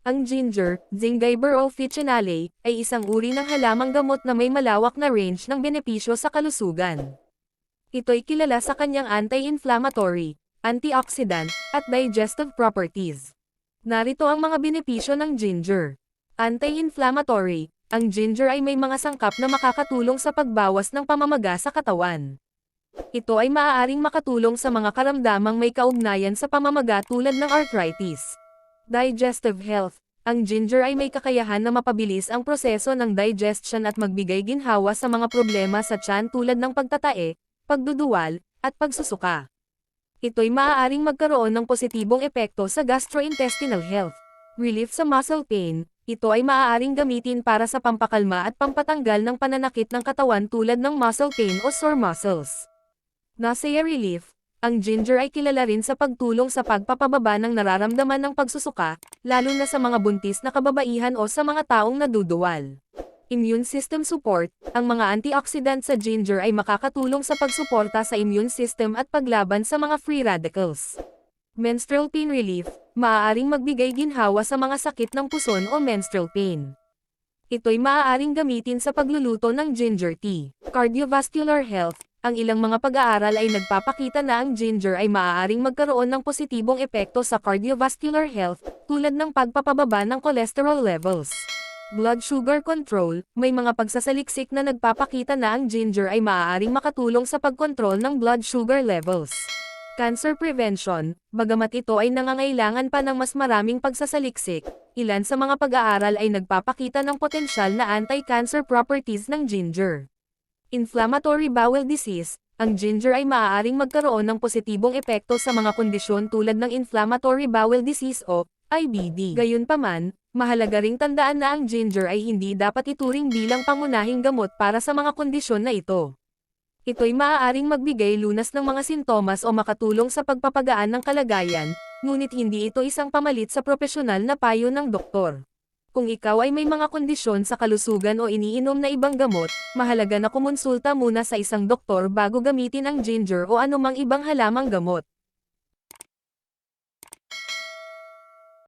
Ang ginger, Zingiber officinale, ay isang uri ng halamang gamot na may malawak na range ng benepisyo sa kalusugan. Ito'y kilala sa kanyang anti-inflammatory, antioxidant, at digestive properties. Narito ang mga benepisyo ng ginger. Anti-inflammatory, ang ginger ay may mga sangkap na makakatulong sa pagbawas ng pamamaga sa katawan. Ito ay maaaring makatulong sa mga karamdamang may kaugnayan sa pamamaga tulad ng arthritis. Digestive health. Ang ginger ay may kakayahan na mapabilis ang proseso ng digestion at magbigay ginhawa sa mga problema sa tiyan tulad ng pagtatae, pagduduwal, at pagsusuka. Ito'y maaaring magkaroon ng positibong epekto sa gastrointestinal health. Relief sa muscle pain, ito ay maaaring gamitin para sa pampakalma at pampatanggal ng pananakit ng katawan tulad ng muscle pain o sore muscles. Nausea relief, ang ginger ay kilala rin sa pagtulong sa pagpapababa ng nararamdaman ng pagsusuka, lalo na sa mga buntis na kababaihan o sa mga taong naduduwal. Immune system support, ang mga antioxidant sa ginger ay makakatulong sa pagsuporta sa immune system at paglaban sa mga free radicals. Menstrual pain relief, maaaring magbigay ginhawa sa mga sakit ng puson o menstrual pain. Ito'y maaaring gamitin sa pagluluto ng ginger tea. Cardiovascular health, ang ilang mga pag-aaral ay nagpapakita na ang ginger ay maaaring magkaroon ng positibong epekto sa cardiovascular health, tulad ng pagpapababa ng cholesterol levels. Blood sugar control, may mga pagsasaliksik na nagpapakita na ang ginger ay maaaring makatulong sa pagkontrol ng blood sugar levels. Cancer prevention, bagamat ito ay nangangailangan pa ng mas maraming pagsasaliksik, ilan sa mga pag-aaral ay nagpapakita ng potensyal na anti-cancer properties ng ginger. Inflammatory bowel disease, ang ginger ay maaaring magkaroon ng positibong epekto sa mga kondisyon tulad ng inflammatory bowel disease o IBD. Gayunpaman, mahalaga ring tandaan na ang ginger ay hindi dapat ituring bilang pangunahing gamot para sa mga kondisyon na ito. Ito'y maaaring magbigay lunas ng mga sintomas o makatulong sa pagpapagaan ng kalagayan, ngunit hindi ito isang pamalit sa propesyonal na payo ng doktor. Kung ikaw ay may mga kondisyon sa kalusugan o iniinom na ibang gamot, mahalaga na kumonsulta muna sa isang doktor bago gamitin ang ginger o anumang ibang halamang gamot.